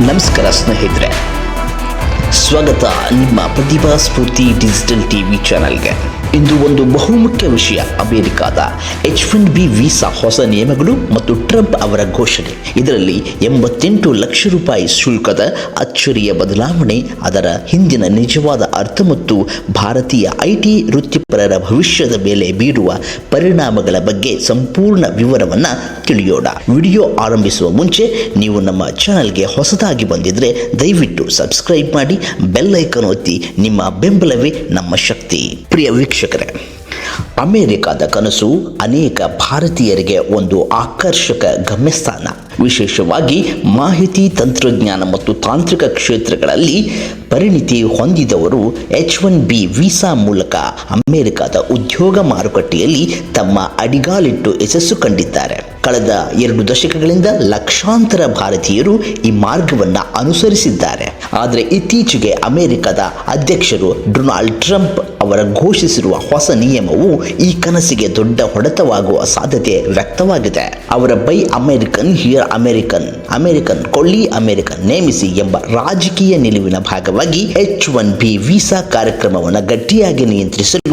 ನಮಸ್ಕಾರ ಸ್ನೇಹಿತರೆ. ಸ್ವಾಗತ ನಿಮ್ಮ ಪ್ರತಿಭಾ ಸ್ಫೂರ್ತಿ ಡಿಜಿಟಲ್ ಟಿವಿ ಚಾನೆಲ್ಗೆ. ಇಂದು ಒಂದು ಬಹುಮುಖ್ಯ ವಿಷಯ ಅಮೆರಿಕಾದ ಎಚ್ ಒನ್ ಬಿ ವೀಸಾ ಹೊಸ ನಿಯಮಗಳು ಮತ್ತು ಟ್ರಂಪ್ ಅವರ ಘೋಷಣೆ. ಇದರಲ್ಲಿ ಎಂಬತ್ತೆಂಟು ಲಕ್ಷ ರೂಪಾಯಿ ಶುಲ್ಕದ ಅಚ್ಚರಿಯ ಬದಲಾವಣೆ, ಅದರ ಹಿಂದಿನ ನಿಜವಾದ ಅರ್ಥ ಮತ್ತು ಭಾರತೀಯ ಐಟಿ ವೃತ್ತಿಪರರ ಭವಿಷ್ಯದ ಮೇಲೆ ಬೀರುವ ಪರಿಣಾಮಗಳ ಬಗ್ಗೆ ಸಂಪೂರ್ಣ ವಿವರವನ್ನು ತಿಳಿಯೋಣ. ವಿಡಿಯೋ ಆರಂಭಿಸುವ ಮುಂಚೆ ನೀವು ನಮ್ಮ ಚಾನಲ್ಗೆ ಹೊಸದಾಗಿ ಬಂದಿದ್ರೆ ದಯವಿಟ್ಟು ಸಬ್ಸ್ಕ್ರೈಬ್ ಮಾಡಿ, ಬೆಲ್ ಐಕನ್ ಒತ್ತಿ ನಿಮ್ಮ ಬೆಂಬಲವೇ ನಮ್ಮ ಶಕ್ತಿ. ಪ್ರಿಯ ವೀಕ್ಷಕರೇ ಅಮೆರಿಕದ ಕನಸು ಅನೇಕ ಭಾರತೀಯರಿಗೆ ಒಂದು ಆಕರ್ಷಕ ಗಮ್ಯಸ್ಥಾನ. ವಿಶೇಷವಾಗಿ ಮಾಹಿತಿ ತಂತ್ರಜ್ಞಾನ ಮತ್ತು ತಾಂತ್ರಿಕ ಕ್ಷೇತ್ರಗಳಲ್ಲಿ ಪರಿಣಿತಿ ಹೊಂದಿದವರು ಎಚ್ ಒನ್ ಬಿ ವೀಸಾ ಮೂಲಕ ಅಮೆರಿಕದ ಉದ್ಯೋಗ ಮಾರುಕಟ್ಟೆಯಲ್ಲಿ ತಮ್ಮ ಅಡಿಗಾಲಿಟ್ಟು ಯಶಸ್ಸು ಕಂಡಿದ್ದಾರೆ. ಕಳೆದ ಎರಡು ದಶಕಗಳಿಂದ ಲಕ್ಷಾಂತರ ಭಾರತೀಯರು ಈ ಮಾರ್ಗವನ್ನು ಅನುಸರಿಸಿದ್ದಾರೆ. ಆದರೆ ಇತ್ತೀಚೆಗೆ ಅಮೆರಿಕದ ಅಧ್ಯಕ್ಷರು ಡೊನಾಲ್ಡ್ ಟ್ರಂಪ್ ಅವರ ಘೋಷಿಸಿರುವ ಹೊಸ ನಿಯಮವು ಈ ಕನಸಿಗೆ ದೊಡ್ಡ ಹೊಡೆತವಾಗುವ ಸಾಧ್ಯತೆ ವ್ಯಕ್ತವಾಗಿದೆ. ಅವರ buy American hire American American ಕೊಳ್ಳಿ American ನೇಮಿಸಿ ಎಂಬ ರಾಜಕೀಯ ನಿಲುವಿನ ಭಾಗವಾಗಿ ಎಚ್ ಒನ್ ಬಿ ವೀಸಾ ಕಾರ್ಯಕ್ರಮವನ್ನು ಗಟ್ಟಿಯಾಗಿ ನಿಯಂತ್ರಿಸಲು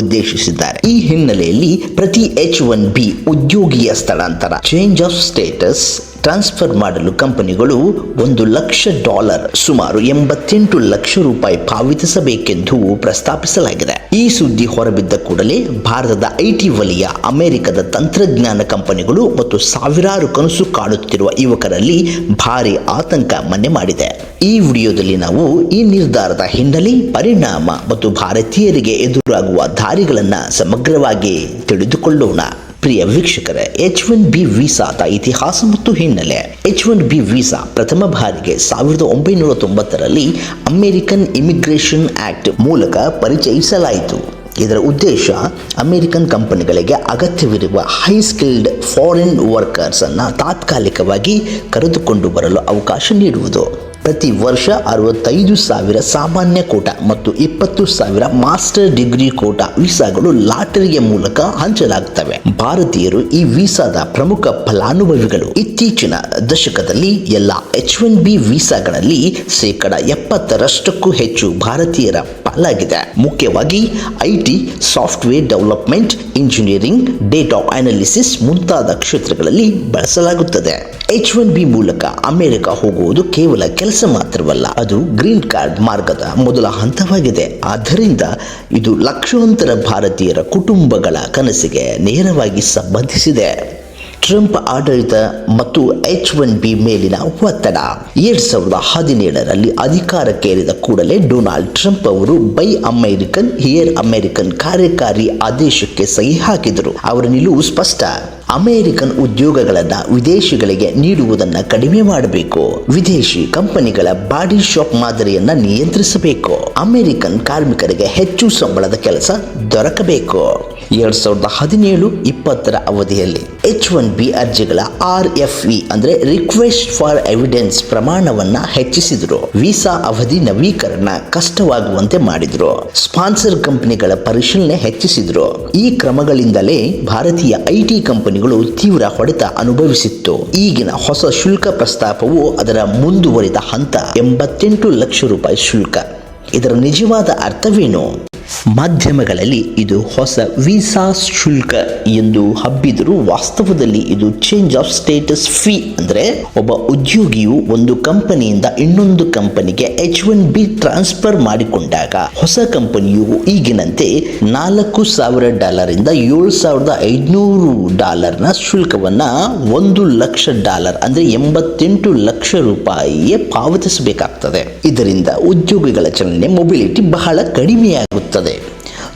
ಉದ್ದೇಶಿಸಿದ್ದಾರೆ. ಈ ಹಿನ್ನೆಲೆಯಲ್ಲಿ ಪ್ರತಿ ಎಚ್ ಒನ್ ಬಿ ಉದ್ಯೋಗಿಯ ಸ್ಥಳಾಂತರ ಚೇಂಜ್ ಆಫ್ ಸ್ಟೇಟಸ್ ಟ್ರಾನ್ಸ್ಫರ್ ಮಾಡಲು ಕಂಪನಿಗಳು ಒಂದು ಲಕ್ಷ ಡಾಲರ್, ಸುಮಾರು ಎಂಬತ್ತೆಂಟು ಲಕ್ಷ ರೂಪಾಯಿ ಪಾವತಿಸಬೇಕೆಂದು ಪ್ರಸ್ತಾಪಿಸಲಾಗಿದೆ. ಈ ಸುದ್ದಿ ಹೊರಬಿದ್ದ ಕೂಡಲೇ ಭಾರತದ ಐಟಿ ವಲಯ, ಅಮೆರಿಕದ ತಂತ್ರಜ್ಞಾನ ಕಂಪನಿಗಳು ಮತ್ತು ಸಾವಿರಾರು ಕನಸು ಕಾಡುತ್ತಿರುವ ಯುವಕರಲ್ಲಿ ಭಾರಿ ಆತಂಕ ಮನೆ ಮಾಡಿದೆ. ಈ ವಿಡಿಯೋದಲ್ಲಿ ನಾವು ಈ ನಿರ್ಧಾರದ ಹಿನ್ನೆಲೆ, ಪರಿಣಾಮ ಮತ್ತು ಭಾರತೀಯರಿಗೆ ಎದುರಾಗುವ ದಾರಿಗಳನ್ನು ಸಮಗ್ರವಾಗಿ ತಿಳಿದುಕೊಳ್ಳೋಣ. ಪ್ರಿಯ ವೀಕ್ಷಕರೇ ಎಚ್ ಒನ್ ಬಿ ವೀಸಾದ ಇತಿಹಾಸ ಮತ್ತು ಹಿನ್ನೆಲೆ. ಎಚ್ ಒನ್ ಬಿ ವೀಸಾ ಪ್ರಥಮ ಬಾರಿಗೆ ಸಾವಿರದ ಒಂಬೈನೂರ ತೊಂಬತ್ತರಲ್ಲಿ ಅಮೆರಿಕನ್ ಇಮಿಗ್ರೇಷನ್ ಆಕ್ಟ್ ಮೂಲಕ ಪರಿಚಯಿಸಲಾಯಿತು. ಇದರ ಉದ್ದೇಶ, ಅಮೆರಿಕನ್ ಕಂಪನಿಗಳಿಗೆ ಅಗತ್ಯವಿರುವ ಹೈ ಸ್ಕಿಲ್ಡ್ ಫಾರಿನ್ ವರ್ಕರ್ಸ್ ಅನ್ನು ತಾತ್ಕಾಲಿಕವಾಗಿ ಕರೆದುಕೊಂಡು ಬರಲು ಅವಕಾಶ ನೀಡುವುದು. ಪ್ರತಿ ವರ್ಷ ಅರವತ್ತೈದು ಸಾವಿರ ಸಾಮಾನ್ಯ ಕೋಟ ಮತ್ತು ಇಪ್ಪತ್ತು ಸಾವಿರ ಮಾಸ್ಟರ್ ಡಿಗ್ರಿ ಕೋಟ ವೀಸಾಗಳು ಲಾಟರಿಯ ಮೂಲಕ ಹಂಚಲಾಗುತ್ತವೆ. ಭಾರತೀಯರು ಈ ವೀಸಾದ ಪ್ರಮುಖ ಫಲಾನುಭವಿಗಳು. ಇತ್ತೀಚಿನ ದಶಕದಲ್ಲಿ ಎಲ್ಲ ಎಚ್ ಒನ್ ಬಿ ವೀಸಾಗಳಲ್ಲಿ ಶೇಕಡ ಎಪ್ಪತ್ತರಷ್ಟಕ್ಕೂ ಹೆಚ್ಚು ಭಾರತೀಯರ ಪಾಲಾಗಿದೆ ಮುಖ್ಯವಾಗಿ IT, software development, engineering, data analysis ಮುಂತಾದ ಕ್ಷೇತ್ರಗಳಲ್ಲಿ ಬಳಸಲಾಗುತ್ತದೆ. ಎಚ್ ಒನ್ ಬಿ ಮೂಲಕ ಅಮೆರಿಕ ಹೋಗುವುದು ಕೇವಲ ಕೆಲಸ ಮಾತ್ರವಲ್ಲ, ಅದು ಗ್ರೀನ್ ಕಾರ್ಡ್ ಮಾರ್ಗದ ಮೊದಲ ಹಂತವಾಗಿದೆ. ಆದ್ದರಿಂದ ಇದು ಲಕ್ಷಾಂತರ ಭಾರತೀಯರ ಕುಟುಂಬಗಳ ಕನಸಿಗೆ ನೇರವಾಗಿ ಸಂಬಂಧಿಸಿದೆ. ಟ್ರಂಪ್ ಆಡಳಿತ ಮತ್ತು ಎಚ್ ಒನ್ ಬಿ ಮೇಲಿನ ಒತ್ತಡ. ಎರಡ್ ಸಾವಿರದ ಹದಿನೇಳರಲ್ಲಿ ಅಧಿಕಾರಕ್ಕೇರಿದ ಕೂಡಲೇ ಡೊನಾಲ್ಡ್ ಟ್ರಂಪ್ ಅವರು ಬೈ ಅಮೆರಿಕನ್ ಹಿಯರ್ ಅಮೆರಿಕನ್ ಕಾರ್ಯಕಾರಿ ಆದೇಶಕ್ಕೆ ಸಹಿ ಹಾಕಿದರು. ಅವರ ನಿಲುವು ಸ್ಪಷ್ಟ. ಅಮೆರಿಕನ್ ಉದ್ಯೋಗಗಳನ್ನ ವಿದೇಶಿಗಳಿಗೆ ನೀಡುವುದನ್ನು ಕಡಿಮೆ ಮಾಡಬೇಕು. ವಿದೇಶಿ ಕಂಪನಿಗಳ ಬಾಡಿ ಶಾಪ್ ಮಾದರಿಯನ್ನ ನಿಯಂತ್ರಿಸಬೇಕು. ಅಮೆರಿಕನ್ ಕಾರ್ಮಿಕರಿಗೆ ಹೆಚ್ಚು ಸಂಬಳದ ಕೆಲಸ ದೊರಕಬೇಕು. ಎರಡ್ ಸಾವಿರದ ಹದಿನೇಳು ಇಪ್ಪತ್ತರ ಅವಧಿಯಲ್ಲಿ ಎಚ್ ಒನ್ ಬಿ ಅರ್ಜಿಗಳ ಆರ್ ಎಫ್ ಇ ಅಂದ್ರೆ ರಿಕ್ವೆಸ್ಟ್ ಫಾರ್ ಎವಿಡೆನ್ಸ್ ಪ್ರಮಾಣವನ್ನ ಹೆಚ್ಚಿಸಿದ್ರು. ವೀಸಾ ಅವಧಿ ನವೀಕರಣ ಕಷ್ಟವಾಗುವಂತೆ ಮಾಡಿದ್ರು. ಸ್ಪಾನ್ಸರ್ ಕಂಪನಿಗಳ ಪರಿಶೀಲನೆ ಹೆಚ್ಚಿಸಿದ್ರು. ಈ ಕ್ರಮಗಳಿಂದಲೇ ಭಾರತೀಯ ಐಟಿ ಕಂಪನಿಗಳು ತೀವ್ರ ಹೊಡೆತ ಅನುಭವಿಸಿತ್ತು. ಈಗಿನ ಹೊಸ ಶುಲ್ಕ ಪ್ರಸ್ತಾಪವು ಅದರ ಮುಂದುವರಿದ ಹಂತ ಎಂಬತ್ತೆಂಟು ಲಕ್ಷ ರೂಪಾಯಿ ಶುಲ್ಕ. ಇದರ ನಿಜವಾದ ಅರ್ಥವೇನು? ಮಾಧ್ಯಮಗಳಲ್ಲಿ ಇದು ಹೊಸ ವೀಸಾ ಶುಲ್ಕ ಎಂದು ಹಬ್ಬಿದರೂ ವಾಸ್ತವದಲ್ಲಿ ಇದು ಚೇಂಜ್ ಆಫ್ ಸ್ಟೇಟಸ್ ಫೀ ಅಂದರೆ ಒಬ್ಬ ಉದ್ಯೋಗಿಯು ಒಂದು ಕಂಪನಿಯಿಂದ ಇನ್ನೊಂದು ಕಂಪನಿಗೆ ಎಚ್ ಒನ್ ಬಿ ಟ್ರಾನ್ಸ್ಫರ್ ಮಾಡಿಕೊಂಡಾಗ ಹೊಸ ಕಂಪನಿಯು ಈಗಿನಂತೆ ನಾಲ್ಕು ಸಾವಿರ ಡಾಲರ್ ಇಂದ ಏಳು ಸಾವಿರದ ಐದುನೂರು ಡಾಲರ್ನ ಶುಲ್ಕವನ್ನ ಒಂದು ಲಕ್ಷ ಡಾಲರ್ ಅಂದ್ರೆ ಎಂಬತ್ತೆಂಟು ಲಕ್ಷ ರೂಪಾಯಿಯೇ ಪಾವತಿಸಬೇಕಾಗ್ತದೆ. ಇದರಿಂದ ಉದ್ಯೋಗಿಗಳ ಚಲನೆ ಮೊಬಿಲಿಟಿ ಬಹಳ ಕಡಿಮೆಯಾಗುತ್ತದೆ.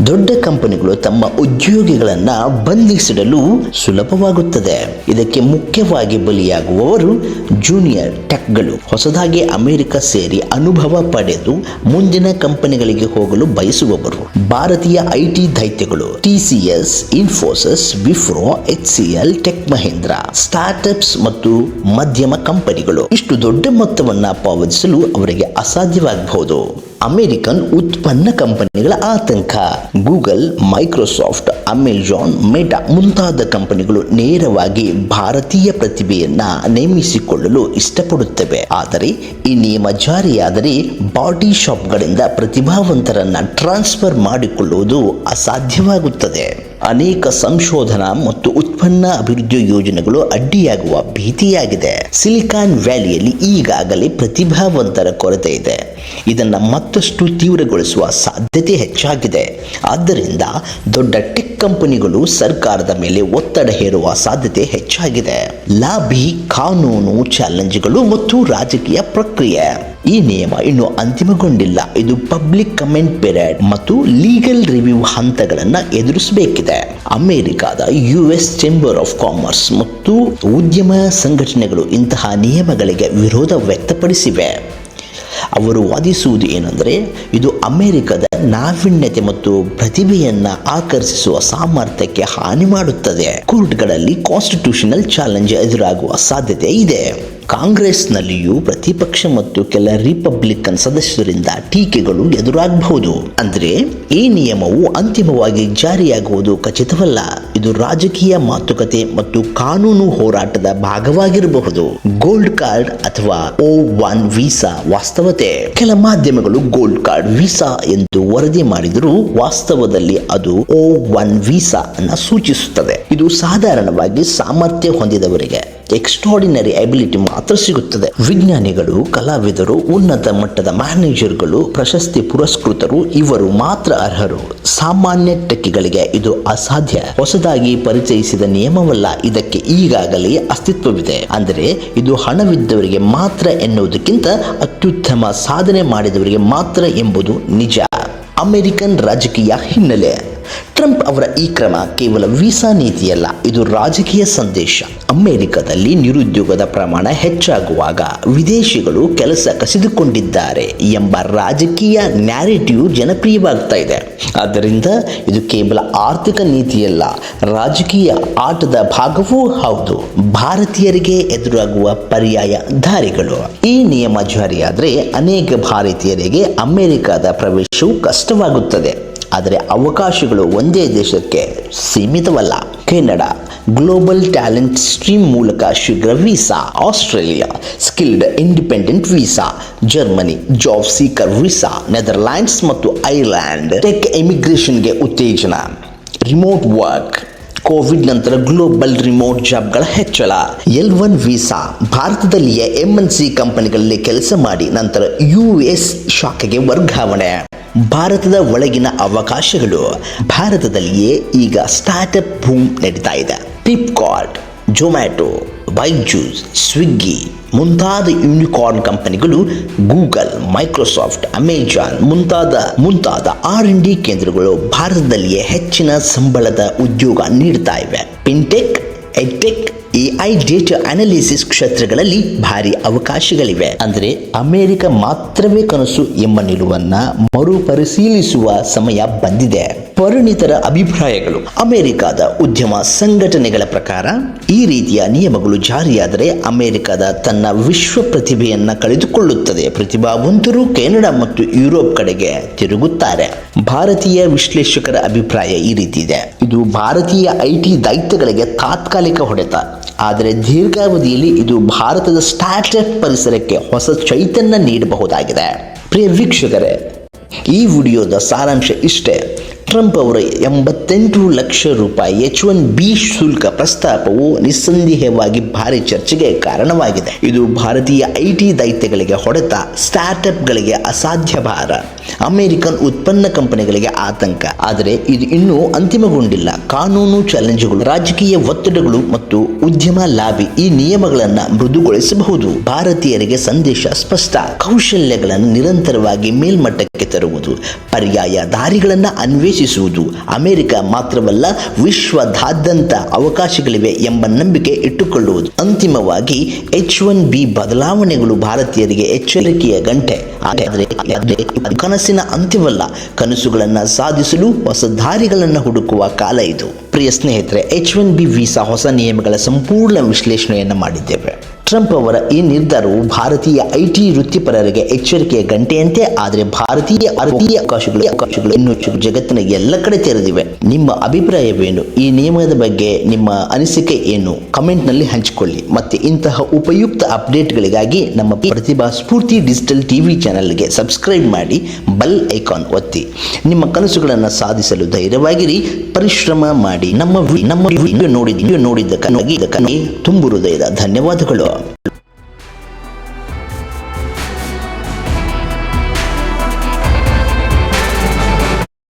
ದೊಡ್ಡ ಕಂಪನಿಗಳು ತಮ್ಮ ಉದ್ಯೋಗಿಗಳನ್ನು ಬಂಧಿಸಿಡಲು ಸುಲಭವಾಗುತ್ತದೆ. ಇದಕ್ಕೆ ಮುಖ್ಯವಾಗಿ ಬಲಿಯಾಗುವವರು ಜೂನಿಯರ್ ಟೆಕ್ಗಳು ಹೊಸದಾಗಿ ಅಮೆರಿಕ ಸೇರಿ ಅನುಭವ ಪಡೆದು ಮುಂದಿನ ಕಂಪನಿಗಳಿಗೆ ಹೋಗಲು ಬಯಸುವವರು. ಭಾರತೀಯ IT ದೈತ್ಯಗಳು TCS Infosys Wipro H C L, Tech Mahindra, startups ಮತ್ತು ಮಧ್ಯಮ ಕಂಪನಿಗಳು. ಇಷ್ಟು ದೊಡ್ಡ ಮೊತ್ತವನ್ನು ಪಾವತಿಸಲು ಅವರಿಗೆ ಅಸಾಧ್ಯವಾಗಬಹುದು. ಅಮೆರಿಕನ್ ಉತ್ಪನ್ನ ಕಂಪನಿಗಳ ಆತಂಕ. ಗೂಗಲ್, ಮೈಕ್ರೋಸಾಫ್ಟ್, ಅಮೆಜಾನ್, ಮೆಟಾ ಮುಂತಾದ ಕಂಪನಿಗಳು ನೇರವಾಗಿ ಭಾರತೀಯ ಪ್ರತಿಭೆಯನ್ನ ನೇಮಿಸಿಕೊಳ್ಳಲು ಇಷ್ಟಪಡುತ್ತವೆ. ಆದರೆ, ಈ ನಿಯಮ ಜಾರಿಯಾದರೆ ಬಾಡಿ ಶಾಪ್ಗಳಿಂದ ಪ್ರತಿಭಾವಂತರನ್ನ ಟ್ರಾನ್ಸ್ಫರ್ ಮಾಡಿಕೊಳ್ಳುವುದು ಅಸಾಧ್ಯವಾಗುತ್ತದೆ. ಅನೇಕ ಸಂಶೋಧನಾ ಮತ್ತು ಉತ್ಪನ್ನ ಅಭಿವೃದ್ಧಿ ಯೋಜನೆಗಳು ಅಡ್ಡಿಯಾಗುವ ಭೀತಿಯಾಗಿದೆ. ಸಿಲಿಕಾನ್ ವ್ಯಾಲಿಯಲ್ಲಿ ಈಗಾಗಲೇ ಪ್ರತಿಭಾವಂತರ ಕೊರತೆ ಇದೆ. ಇದನ್ನು ಮತ್ತಷ್ಟು ತೀವ್ರಗೊಳಿಸುವ ಸಾಧ್ಯತೆ ಹೆಚ್ಚಾಗಿದೆ. ಆದ್ದರಿಂದ ದೊಡ್ಡ ಟೆಕ್ ಕಂಪನಿಗಳು ಸರ್ಕಾರದ ಮೇಲೆ ಒತ್ತಡ ಹೇರುವ ಸಾಧ್ಯತೆ ಹೆಚ್ಚಾಗಿದೆ. ಲಾಬಿ, ಕಾನೂನು ಚಾಲೆಂಜ್ಗಳು ಮತ್ತು ರಾಜಕೀಯ ಪ್ರಕ್ರಿಯೆ. ಈ ನಿಯಮ ಇನ್ನು ಅಂತಿಮಗೊಂಡಿಲ್ಲ. ಇದು ಪಬ್ಲಿಕ್ ಕಮೆಂಟ್ ಪೀರಿಯಡ್ ಮತ್ತು ಲೀಗಲ್ ರಿವ್ಯೂ ಹಂತಗಳನ್ನು ಎದುರಿಸಬೇಕಿದೆ. ಅಮೆರಿಕದ U S chamber of commerce ಮತ್ತು ಉದ್ಯಮ ಸಂಘಟನೆಗಳು ಇಂತಹ ನಿಯಮಗಳಿಗೆ ವಿರೋಧ ವ್ಯಕ್ತಪಡಿಸಿವೆ. ಅವರು ವಾದಿಸುವುದು ಏನೆಂದರೆ, ಇದು ಅಮೆರಿಕದ ನಾವೀನ್ಯತೆ ಮತ್ತು ಪ್ರತಿಭೆಯನ್ನ ಆಕರ್ಷಿಸುವ ಸಾಮರ್ಥ್ಯಕ್ಕೆ ಹಾನಿ ಮಾಡುತ್ತದೆ. ಕೋರ್ಟ್ಗಳಲ್ಲಿ ಕಾನ್ಸ್ಟಿಟ್ಯೂಷನಲ್ ಚಾಲೆಂಜ್ ಎದುರಾಗುವ ಸಾಧ್ಯತೆ ಇದೆ. ಕಾಂಗ್ರೆಸ್ನಲ್ಲಿಯೂ ಪ್ರತಿಪಕ್ಷ ಮತ್ತು ಕೆಲ ರಿಪಬ್ಲಿಕನ್ ಸದಸ್ಯರಿಂದ ಟೀಕೆಗಳು ಎದುರಾಗಬಹುದು. ಅಂದರೆ, ಈ ನಿಯಮವು ಅಂತಿಮವಾಗಿ ಜಾರಿಯಾಗುವುದು ಖಚಿತವಲ್ಲ. ಇದು ರಾಜಕೀಯ ಮಾತುಕತೆ ಮತ್ತು ಕಾನೂನು ಹೋರಾಟದ ಭಾಗವಾಗಿರಬಹುದು. ಗೋಲ್ಡ್ ಕಾರ್ಡ್ ಅಥವಾ ಓ ಒನ್ ವೀಸಾ ವಾಸ್ತವತೆ. ಕೆಲ ಮಾಧ್ಯಮಗಳು ಗೋಲ್ಡ್ ಕಾರ್ಡ್ ವೀಸಾ ಎಂದು ವರದಿ ಮಾಡಿದರೂ ವಾಸ್ತವದಲ್ಲಿ ಅದು ಓ ಒನ್ ವೀಸಾ ಅನ್ನ ಸೂಚಿಸುತ್ತದೆ. ಇದು ಸಾಧಾರಣವಾಗಿ ಸಾಮರ್ಥ್ಯ ಹೊಂದಿದವರಿಗೆ, ಎಕ್ಸ್ಟ್ರಾಡಿನರಿ ಅಬಿಲಿಟಿ ಮಾತ್ರ. ಸಿಗುತ್ತದೆ. ವಿಜ್ಞಾನಿಗಳು, ಕಲಾವಿದರು, ಉನ್ನತ ಮಟ್ಟದ ಮ್ಯಾನೇಜರ್ಗಳು, ಪ್ರಶಸ್ತಿ ಪುರಸ್ಕೃತರು ಇವರು ಮಾತ್ರ ಅರ್ಹರು. ಸಾಮಾನ್ಯ ಟೆಕ್ಕಿಗಳಿಗೆ ಇದು ಅಸಾಧ್ಯ. ಹೊಸದಾಗಿ ಪರಿಚಯಿಸಿದ ನಿಯಮವಲ್ಲ, ಇದಕ್ಕೆ ಈಗಾಗಲೇ ಅಸ್ತಿತ್ವವಿದೆ. ಅಂದರೆ, ಇದು ಹಣವಿದ್ದವರಿಗೆ ಮಾತ್ರ ಎನ್ನುವುದಕ್ಕಿಂತ ಅತ್ಯುತ್ತಮ ಸಾಧನೆ ಮಾಡಿದವರಿಗೆ ಮಾತ್ರ ಎಂಬುದು ನಿಜ. ಅಮೆರಿಕನ್ ರಾಜಕೀಯ ಹಿನ್ನೆಲೆ. ಟ್ರಂಪ್ ಅವರ ಈ ಕ್ರಮ ಕೇವಲ ವೀಸಾ ನೀತಿಯಲ್ಲ, ಇದು ರಾಜಕೀಯ ಸಂದೇಶ. ಅಮೆರಿಕದಲ್ಲಿ ನಿರುದ್ಯೋಗದ ಪ್ರಮಾಣ ಹೆಚ್ಚಾಗುವಾಗ ವಿದೇಶಿಗಳು ಕೆಲಸ ಕಸಿದುಕೊಂಡಿದ್ದಾರೆ ಎಂಬ ರಾಜಕೀಯ ನ್ಯಾರೇಟಿವ್ ಜನಪ್ರಿಯವಾಗ್ತಾ ಇದೆ. ಆದ್ದರಿಂದ ಇದು ಕೇವಲ ಆರ್ಥಿಕ ನೀತಿಯಲ್ಲ, ರಾಜಕೀಯ ಆಟದ ಭಾಗವೂ ಹೌದು. ಭಾರತೀಯರಿಗೆ ಎದುರಾಗುವ ಪರ್ಯಾಯ ದಾರಿಗಳು. ಈ ನಿಯಮ ಜಾರಿಯಾದರೆ ಅನೇಕ ಭಾರತೀಯರಿಗೆ ಅಮೆರಿಕದ ಪ್ರವೇಶವು ಕಷ್ಟವಾಗುತ್ತದೆ. ಆದರೆ ಅವಕಾಶಗಳು ಒಂದೇ ದೇಶಕ್ಕೆ ಸೀಮಿತವಲ್ಲ. ಕೆನಡಾ ಗ್ಲೋಬಲ್ ಟ್ಯಾಲೆಂಟ್ ಸ್ಟ್ರೀಮ್ ಮೂಲಕ ಶೀಘ್ರ visa, Australia skilled independent visa, Germany job seeker visa, Netherlands ಮತ್ತು ಐರ್ಲ್ಯಾಂಡ್ ಟೆಕ್ ಇಮಿಗ್ರೇಷನ್ಗೆ ಉತ್ತೇಜನ. ರಿಮೋಟ್ ವರ್ಕ್, ಕೋವಿಡ್ ನಂತರ ಗ್ಲೋಬಲ್ ರಿಮೋಟ್ ಜಾಬ್ಗಳ ಹೆಚ್ಚಳ. ಎಲ್ ಒನ್ ವೀಸಾ, ಭಾರತದಲ್ಲಿಯೇ ಎಂಎನ್ಸಿ ಕಂಪನಿಗಳಲ್ಲಿ ಕೆಲಸ ಮಾಡಿ ನಂತರ ಯು ಎಸ್ ಶಾಖೆಗೆ ವರ್ಗಾವಣೆ. ಭಾರತದ ಒಳಗಿನ ಅವಕಾಶಗಳು ಭಾರತದಲ್ಲಿಯೇ ಈಗ ಸ್ಟಾರ್ಟಪ್ ಬೂಮ್ ನಡೀತಾ ಇದೆ. ಫ್ಲಿಪ್ಕಾರ್ಟ್ ಜೊಮ್ಯಾಟೊ ಬೈಜೂಸ್ ಸ್ವಿಗ್ಗಿ ಮುಂತಾದ ಯೂನಿಕಾರ್ನ್ ಕಂಪನಿಗಳು ಗೂಗಲ್ ಮೈಕ್ರೋಸಾಫ್ಟ್ ಅಮೆಜಾನ್ ಮುಂತಾದ ಮುಂತಾದ ಆರ್ ಎನ್ ಡಿ ಕೇಂದ್ರಗಳು ಭಾರತದಲ್ಲಿಯೇ ಹೆಚ್ಚಿನ ಸಂಬಳದ ಉದ್ಯೋಗ ನೀಡ್ತಾ ಇವೆ. Fintech edtech AI data analysis ಕ್ಷೇತ್ರಗಳಲ್ಲಿ ಭಾರಿ ಅವಕಾಶಗಳಿವೆ. ಅಂದರೆ ಅಮೆರಿಕ ಮಾತ್ರವೇ ಕನಸು ಎಂಬ ನಿಲುವನ್ನ ಮರುಪರಿಶೀಲಿಸುವ ಸಮಯ ಬಂದಿದೆ. ಪರಿಣಿತರ ಅಭಿಪ್ರಾಯಗಳು. ಅಮೆರಿಕದ ಉದ್ಯಮ ಸಂಘಟನೆಗಳ ಪ್ರಕಾರ, ಈ ರೀತಿಯ ನಿಯಮಗಳು ಜಾರಿಯಾದರೆ ಅಮೆರಿಕದ ತನ್ನ ವಿಶ್ವ ಪ್ರತಿಭೆಯನ್ನ ಕಳೆದುಕೊಳ್ಳುತ್ತದೆ. ಪ್ರತಿಭಾವಂತರು ಕೆನಡಾ ಮತ್ತು ಯುರೋಪ್ ಕಡೆಗೆ ತಿರುಗುತ್ತಾರೆ. ಭಾರತೀಯ ವಿಶ್ಲೇಷಕರ ಅಭಿಪ್ರಾಯ ಈ ರೀತಿ ಇದೆ. ಇದು ಭಾರತೀಯ ಐಟಿ ದೈತ್ಯಗಳಿಗೆ ತಾತ್ಕಾಲಿಕ ಹೊಡೆತ. ಆದರೆ ದೀರ್ಘಾವಧಿಯಲ್ಲಿ ಇದು ಭಾರತದ ಸ್ಟಾರ್ಟ್ಅಪ್ ಪರಿಸರಕ್ಕೆ ಹೊಸ ಚೈತನ್ಯ ನೀಡಬಹುದಾಗಿದೆ. ಪ್ರಿಯ ವೀಕ್ಷಕರೇ, ಈ ವಿಡಿಯೋದ ಸಾರಾಂಶ ಇಷ್ಟೇ. ಟ್ರಂಪ್ ಅವರ ಎಂಬತ್ತೆಂಟು ಲಕ್ಷ ರೂಪಾಯಿ ಎಚ್ ಒನ್ ಬಿ ಶುಲ್ಕ ಪ್ರಸ್ತಾಪವು ನಿಸ್ಸಂದೇಹವಾಗಿ ಭಾರಿ ಚರ್ಚೆಗೆ ಕಾರಣವಾಗಿದೆ. ಇದು ಭಾರತೀಯ ಐಟಿ ದೈತ್ಯಗಳಿಗೆ ಹೊಡೆತ, ಸ್ಟಾರ್ಟ್ಅಪ್ಗಳಿಗೆ ಅಸಾಧ್ಯ ಭಾರ, ಅಮೆರಿಕನ್ ಉತ್ಪನ್ನ ಕಂಪನಿಗಳಿಗೆ ಆತಂಕ. ಆದರೆ ಇದು ಇನ್ನೂ ಅಂತಿಮಗೊಂಡಿಲ್ಲ. ಕಾನೂನು ಚಾಲೆಂಜ್ಗಳು, ರಾಜಕೀಯ ಒತ್ತಡಗಳು ಮತ್ತು ಉದ್ಯಮ ಲಾಬಿ ಈ ನಿಯಮಗಳನ್ನು ಮೃದುಗೊಳಿಸಬಹುದು. ಭಾರತೀಯರಿಗೆ ಸಂದೇಶ ಸ್ಪಷ್ಟ. ಕೌಶಲ್ಯಗಳನ್ನು ನಿರಂತರವಾಗಿ ಮೇಲ್ಮಟ್ಟಕ್ಕೆ ತರುವುದು, ಪರ್ಯಾಯ ದಾರಿಗಳನ್ನು ಅನ್ವೇಷಿಸುವುದು ಅಮೆರಿಕ ಮಾತ್ರವಲ್ಲ, ವಿಶ್ವದಾದ್ಯಂತ ಅವಕಾಶಗಳಿವೆ ಎಂಬ ನಂಬಿಕೆ ಇಟ್ಟುಕೊಳ್ಳುವುದು. ಅಂತಿಮವಾಗಿ, ಎಚ್ ಒನ್ ಬಿ ಬದಲಾವಣೆಗಳು ಭಾರತೀಯರಿಗೆ ಎಚ್ಚರಿಕೆಯ ಗಂಟೆ. ಕನಸಿನ ಅಂತ್ಯವಲ್ಲ. ಕನಸುಗಳನ್ನು ಸಾಧಿಸಲು ಹೊಸ ದಾರಿಗಳನ್ನು ಹುಡುಕುವ ಕಾಲ ಇದು. ಪ್ರಿಯ ಸ್ನೇಹಿತರೆ, ಎಚ್ ಒನ್ ಬಿ ವೀಸಾ ಹೊಸ ನಿಯಮಗಳ ಸಂಪೂರ್ಣ ವಿಶ್ಲೇಷಣೆಯನ್ನು ಮಾಡಿದ್ದೇವೆ. ಟ್ರಂಪ್ ಅವರ ಈ ನಿರ್ಧಾರವು ಭಾರತೀಯ ಐಟಿ ವೃತ್ತಿಪರರಿಗೆ ಎಚ್ಚರಿಕೆಯ ಗಂಟೆಯಂತೆ, ಆದರೆ ಭಾರತೀಯ ಭಾರತೀಯ ಅವಕಾಶಗಳು ಅವಕಾಶಗಳು ಇನ್ನು ಜಗತ್ತಿನ ಎಲ್ಲ ಕಡೆ ತೆರೆದಿವೆ. ನಿಮ್ಮ ಅಭಿಪ್ರಾಯವೇನು? ಈ ನಿಯಮದ ಬಗ್ಗೆ ನಿಮ್ಮ ಅನಿಸಿಕೆ ಏನು? ಕಮೆಂಟ್ನಲ್ಲಿ ಹಂಚಿಕೊಳ್ಳಿ. ಮತ್ತೆ ಇಂತಹ ಉಪಯುಕ್ತ ಅಪ್ಡೇಟ್ಗಳಿಗಾಗಿ ನಮ್ಮ ಪ್ರತಿಭಾ ಸ್ಫೂರ್ತಿ ಡಿಜಿಟಲ್ ಟಿವಿ ಚಾನೆಲ್ಗೆ ಸಬ್ಸ್ಕ್ರೈಬ್ ಮಾಡಿ, ಬೆಲ್ ಐಕಾನ್ ಒತ್ತಿ. ನಿಮ್ಮ ಕನಸುಗಳನ್ನು ಸಾಧಿಸಲು ಧೈರ್ಯವಾಗಿರಿ. ಪರಿಶ್ರಮ ಮಾಡಿ. ನಮ್ಮ ನಮ್ಮ ವಿಡಿಯೋ ನೋಡಿದ್ದ ವಿಡಿಯೋ ನೋಡಿದ್ದಕ್ಕಾಗಿ ತುಂಬು ಹೃದಯದ ಧನ್ಯವಾದಗಳು.